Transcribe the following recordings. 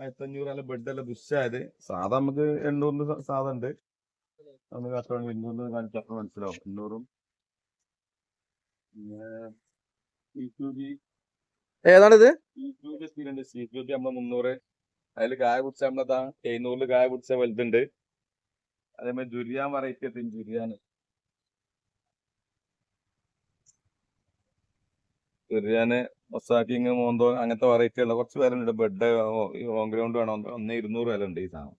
ആയിരത്തി അഞ്ഞൂറ് നല്ല ബെഡ് എല്ലാം ബുഷായത് സാധാ നമുക്ക് എണ്ണൂറിന് സാധാ ഉണ്ട്. നമുക്ക് അത്ര എണ്ണൂറിന് കാണിച്ചു മനസ്സിലാവും. എണ്ണൂറും ഏതാണിത്? നമ്മളെ മുന്നൂറ്. അതിൽ കായ കുടിച്ച നമ്മളതാ എഴുന്നൂറിൽ കായ കുടിച്ച വലുതുണ്ട്. അതേമാതിരി ജുരിയാൻ വെറൈറ്റി എത്തി ജുരിയാൻ ജുരിയാന് മൊസാക്കിങ് മോന്തോ അങ്ങനത്തെ വെറൈറ്റി ഉള്ള കുറച്ച് പേരുണ്ട്. ബെഡ് ഓൺ ഗ്രൗണ്ട് വേണം. ഒന്ന് ഇരുന്നൂറ് വില ഉണ്ട് ഈ സാധനം.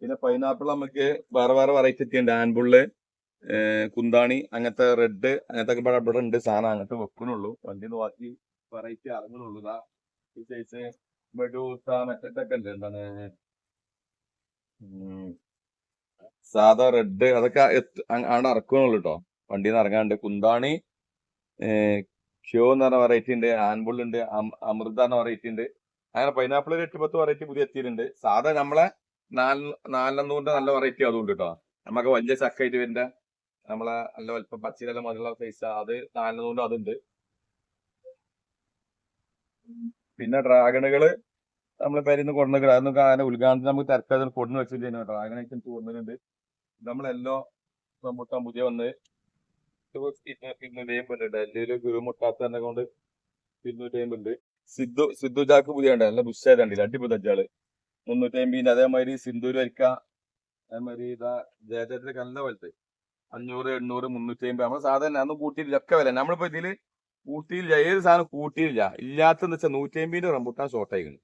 പിന്നെ പൈനാപ്പിൾ നമുക്ക് വേറെ വേറെ വെറൈറ്റി എത്തിയുണ്ട് ആൻബുള്ള് കുന്താണി അങ്ങനത്തെ റെഡ് അങ്ങനത്തെ ഒക്കെ ഇവിടെ ഉണ്ട് സാധനം. അങ്ങനത്തെ വെക്കണുള്ളൂ വണ്ടി നോക്കി വെറൈറ്റി ഇറങ്ങണുള്ളൂ ഇതാ ഈ മെഡൂസ മറ്റൊക്കെ ഉണ്ട്. എന്താണ്? സാധാ റെഡ് അതൊക്കെ അവിടെ ഇറക്കണുള്ളൂ കേട്ടോ വണ്ടിയിൽ നിന്ന് ഇറങ്ങാണ്ട്. കുന്താണി ഷോ എന്ന് പറഞ്ഞ വെറൈറ്റി ഉണ്ട് ആൻബുൾ ഉണ്ട് അമൃത എന്ന വെറൈറ്റി ഉണ്ട്. അങ്ങനെ പൈനാപ്പിൾ ഒരു എട്ട് പത്ത് വെറൈറ്റി പുതിയ എത്തിയിട്ടുണ്ട്. സാധാ നമ്മളെ നാല് നാലെണ്ണൂറിന്റെ നല്ല വെറൈറ്റി അതുകൊണ്ട് കേട്ടോ നമുക്ക് വലിയ ചക്കായിട്ട് വരുന്ന നമ്മളെ നല്ല വലിപ്പം പച്ചിലെല്ലാം മുതലുള്ള സൈസ് അത് നാലെണ്ണൂറിന്റെ അതുണ്ട്. പിന്നെ ഡ്രാഗണുകൾ നമ്മളെ പേരിന്ന് കൊണ്ടുവന്നിട്ട് അതൊന്നും അങ്ങനെ ഉദ്ഘാടനത്തിന് നമുക്ക് തിരക്കാതെ കൊണ്ടു വെച്ചിട്ടുണ്ട് ഡ്രാഗൺ ഐറ്റംസ് കൊണ്ടുവരുന്നുണ്ട് നമ്മളെല്ലോ നമുക്ക് പുതിയ വന്ന് ഇരുന്നൂറ്റി അമ്പത് ഡൽഹിയിൽ ഗുരുമുട്ടാത്ത തന്നെ കൊണ്ട് ഇരുന്നൂറ്റി അമ്പത് സിദ്ധു സിദ്ധു ജാക്ക് പുതിയ ഉണ്ട് നല്ല ബുഷായിട്ട് കണ്ടില്ല? അടിപൊളി തച്ചാൾ മുന്നൂറ്റി അമ്പതിന്റെ അതേമാതിരി സിന്ധൂര് വരിക്ക അതേമാതിരി ഇതാ ജയചേട്ടന്റെ കല്ല പോലത്തെ. അഞ്ഞൂറ് എണ്ണൂറ് മുന്നൂറ്റി അമ്പത് നമ്മൾ സാധാരണ അന്ന് കൂട്ടിയില്ല ഒക്കെ വില. നമ്മളിപ്പോ ഇതിൽ കൂട്ടിയില്ല. ഏത് സാധനം കൂട്ടിയില്ല. ഇല്ലാത്തെന്ന് വെച്ചാൽ നൂറ്റി അമ്പതിന്റെ റംബുട്ടാൻ ഷോർട്ട് ആയിക്കുന്നു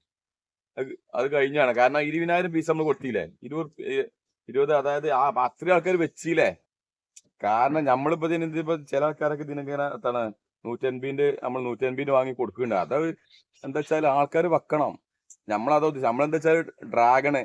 അത് കഴിഞ്ഞാണ് കാരണം ഇരുപതിനായിരം പീസ് നമ്മൾ കൊടുത്തില്ലേ? ഇരുപത് ഇരുപത് അതായത് ആ അത്രയും ആൾക്കാർ വെച്ചില്ലേ? കാരണം നമ്മളിപ്പോ ഇതിനിപ്പോ ചില ആൾക്കാരൊക്കെ ഇതിനിങ്ങനെ എന്താണ് നൂറ്റൻപിന്റെ നമ്മൾ നൂറ്റൻപിന്റെ വാങ്ങി കൊടുക്കുന്നുണ്ട്. അത് എന്താ വെച്ചാൽ ആൾക്കാർ വെക്കണം. നമ്മളതോ നമ്മളെന്താ വെച്ചാൽ ഡ്രാഗണ്